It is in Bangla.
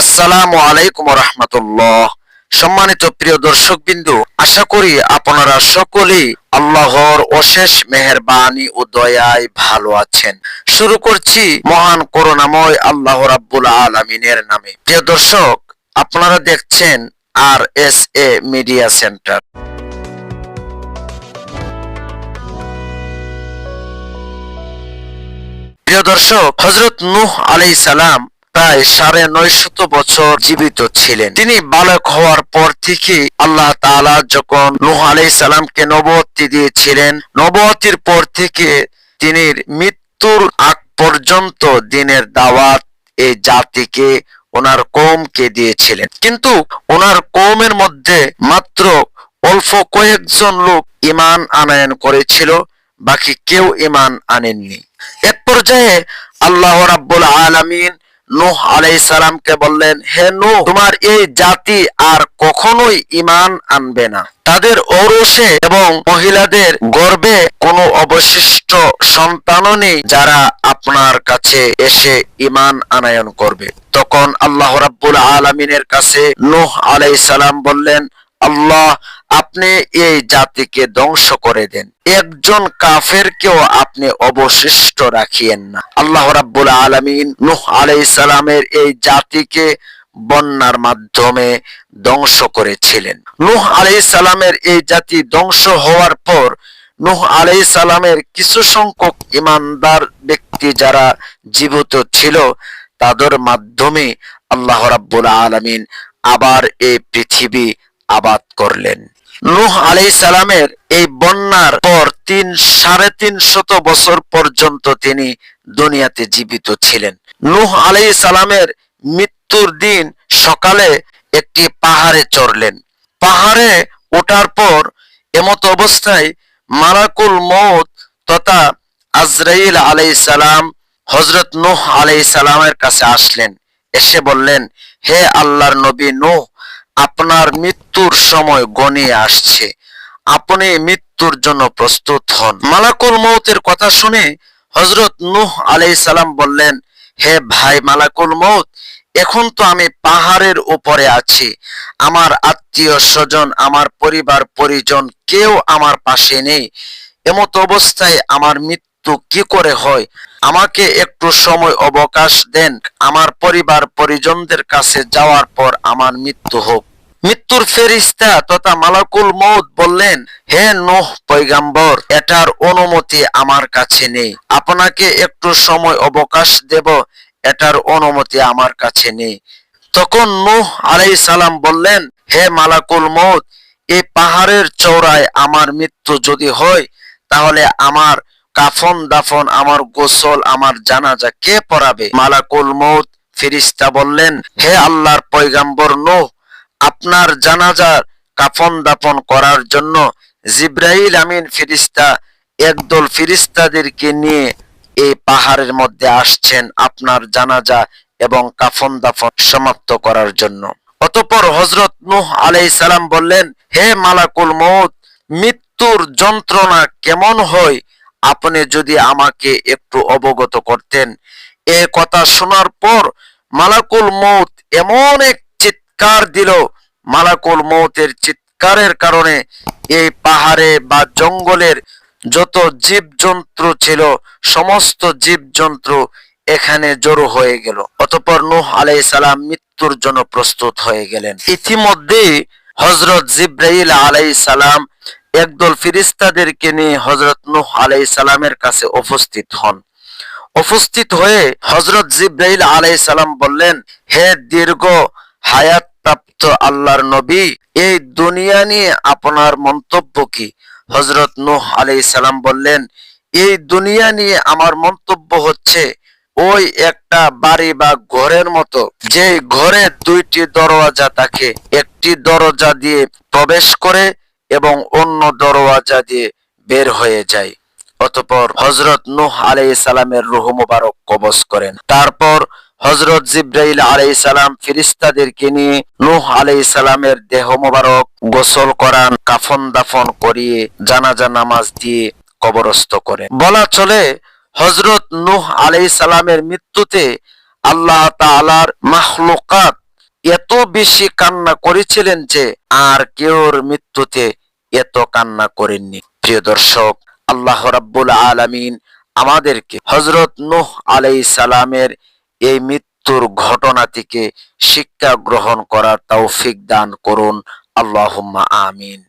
আসসালামু আলাইকুম রহমতুল্লাহ সম্মানিত প্রিয় দর্শক বিন্দু আশা করি আপনারা সকলেই আল্লাহর অশেষ মেহেরবানি ও দয়ায় ভালো আছেন। শুরু করছি মহান করুণাময় আল্লাহ রাব্বুল আলমিনের নামে। প্রিয় দর্শক, আপনারা দেখছেন R S A media centre. প্রিয় দর্শক হজরত নুহ আলাই সালাম প্রায় সাড়ে নয়শত বছর জীবিত ছিলেন। তিনি বালক হওয়ার পর থেকে আল্লাহ তাআলা যখন নূহ আলাই সালামকে নবতী দিয়েছিলেন নবতির পর থেকে তিনি মৃত্যুর আগ পর্যন্ত দিনের দাওয়াত এই জাতিকে, ওনার কৌমকে দিয়েছিলেন। কিন্তু ওনার কৌমের মধ্যে মাত্র অল্প কয়েকজন লোক ইমান আনয়ন করেছিল, বাকি কেউ ইমান আনেননি। এক পর্যায়ে আল্লাহ রাব্বুল আলামিন নূহ আলাইহিস সালামকে বললেন, হে নূহ, তোমার এই জাতি আর কখনোই ইমান আনবে না। তাদের ঔরসে এবং মহিলাদের গর্ভে কোনো অবশিষ্ট সন্তানও নেই যারা আপনার কাছে এসে ইমান আনায়ন করবে। তখন আল্লাহ রাব্বুল আলামিনের কাছে নূহ আলাইহিস সালাম বললেন, আল্লাহ আপনি এই জাতিকে ধ্বংস করে দেন। একজন কাফেরকেও আপনি অবশিষ্ট রাখিয়েন না। আল্লাহ রাব্বুল আলামিন নুহ আলাইহিস সালামের এই জাতিকে বন্যার মাধ্যমে ধ্বংস করেছিলেন। নুহ আলাইহিস সালামের এই জাতি ধ্বংস হওয়ার পর নুহ আলাইহিস সালামের কিছু সংখ্যক ইমানদার ব্যক্তি যারা জীবিত ছিল, তাদের মাধ্যমে আল্লাহ রাব্বুল আলামিন আবার এই পৃথিবী আবাদ করলেন। নূহ আলাই সালামের এই বন্যার পর তিন, সাড়ে তিন শত বছর পর্যন্ত তিনি দুনিয়াতে জীবিত ছিলেন। নূহ আলাই সালামের মৃত্যুর দিন সকালে একটি পাহাড়ে চড়লেন। পাহাড়ে ওঠার পর এমত অবস্থায় মারাকুল মৌত তথা আজরাইল আলাই সালাম হজরত নূহ আলাই সালামের কাছে আসলেন। এসে বললেন, হে আল্লাহর নবী নূহ আপনার মৃত্যুর সময় গনিয়ে আসছে। আপনি মৃত্যুর জন্য প্রস্তুত হন। মালাকুল মৌতের কথা শুনে হজরত নূহ আলাই সালাম বললেন, হে ভাই মালাকুল মৌত এখন তো আমি পাহাড়ের উপরে আছি। আমার আত্মীয় স্বজন, আমার পরিবার পরিজন কেউ আমার পাশে নেই। এমত অবস্থায় আমার মৃত্যু কি করে হয়? আমাকে একটু সময় অবকাশ দেন। আমার পরিবার পরিজনদের কাছে যাওয়ার পর আমার মৃত্যু হোক। মৃত্যুর ফেরিস্তা তথা মালাকুল মৌত বললেন, হে নোহ পৈগাম্বর এটার অনুমতি আমার কাছে নেই। আপনাকে একটু সময় অবকাশ দেব, এটার অনুমতি আমার কাছে নেই। তখন নূহ আলাই সালাম বললেন, হে মালাকুল মৌত এই পাহাড়ের চৌড়ায় আমার মৃত্যু যদি হয়, তাহলে আমার কাফন দাফন, আমার গোসল, আমার জানাজা কে পড়াবে? মালাকুল মৌত ফিরিস্তা বললেন, হে আল্লাহর পয়গাম্বর নো আপনার জানাজার কাফন দাফন করার জন্য জিব্রাইল আমিন ফিরিস্তা একদল ফিরিস্তাদেরকে নিয়ে এই পাহাড়ের মধ্যে আসছেন আপনার জানাজা এবং কাফন দাফন সমাপ্ত করার জন্য। অতঃপর হজরত নূহ আলাই সালাম বললেন, হে মালাকুল মৌত মৃত্যুর যন্ত্রণা কেমন হয়? আপনি যদি আমাকে একটু অবগত করতেন। এ কথা শোনার পর মালাকুল মৌত এমন এক চিৎকার দিল। মালাকুল মৌতের চিৎকারের কারণে এই পাহাড়ে বা জঙ্গলের যত জীবজন্তু ছিল, সমস্ত জীবজন্তু এখানে জড়ো হয়ে গেল। অতঃপর নূহ আলাই সালাম মৃত্যুর জন্য প্রস্তুত হয়ে গেলেন। ইতিমধ্যে হজরত জিব্রাইল আলাই সালাম একদল ফিরিস্তাদেরকে নিয়ে হজরত নূহ আলাই সালামের কাছে উপস্থিত হন। উপস্থিত হয়ে হজরত জিব্রাইল আলাই সালাম বললেন, হে দীর্ঘ হায়াত প্রাপ্ত আল্লাহর নবী, এই দুনিয়া নিয়ে আপনার মন্তব্য কি? হজরত নূহ আলাই সালাম বললেন, এই দুনিয়া নিয়ে আমার মন্তব্য হচ্ছে, ওই একটা বাড়ি বা ঘরের মতো যে ঘরে দুইটি দরওয়াজা থাকে, একটি দরজা দিয়ে প্রবেশ করে এবং অন্য দরওয়াজা দিয়ে বের হয়ে যায়। অতপর হজরত নুহ আলাই সালামের রুহ মুবারক কবজ করেন। তারপর হজরত জিব্রাইল আলাই সালাম ফিরিস্তাদেরকে নিয়ে নূহ আলাইহিস সালামের দেহ মোবারক গোসল করান, কাফন দাফন করিয়ে জানাজা নামাজ দিয়ে কবরস্থ করেন। বলা চলে হজরত নুহ আলাইহিস সালামের মৃত্যুতে আল্লাহ তাআলার এত বেশি কান্না করেছিলেন যে আর কেউর মৃত্যুতে এত কান্না করেননি। প্রিয় দর্শক, আল্লাহ রাব্বুল আলামিন আমাদেরকে হজরত নুহ আলাই সালামের এই মৃত্যুর ঘটনা থেকে শিক্ষা গ্রহণ করার তৌফিক দান করুন। আল্লাহুম্মা আমিন।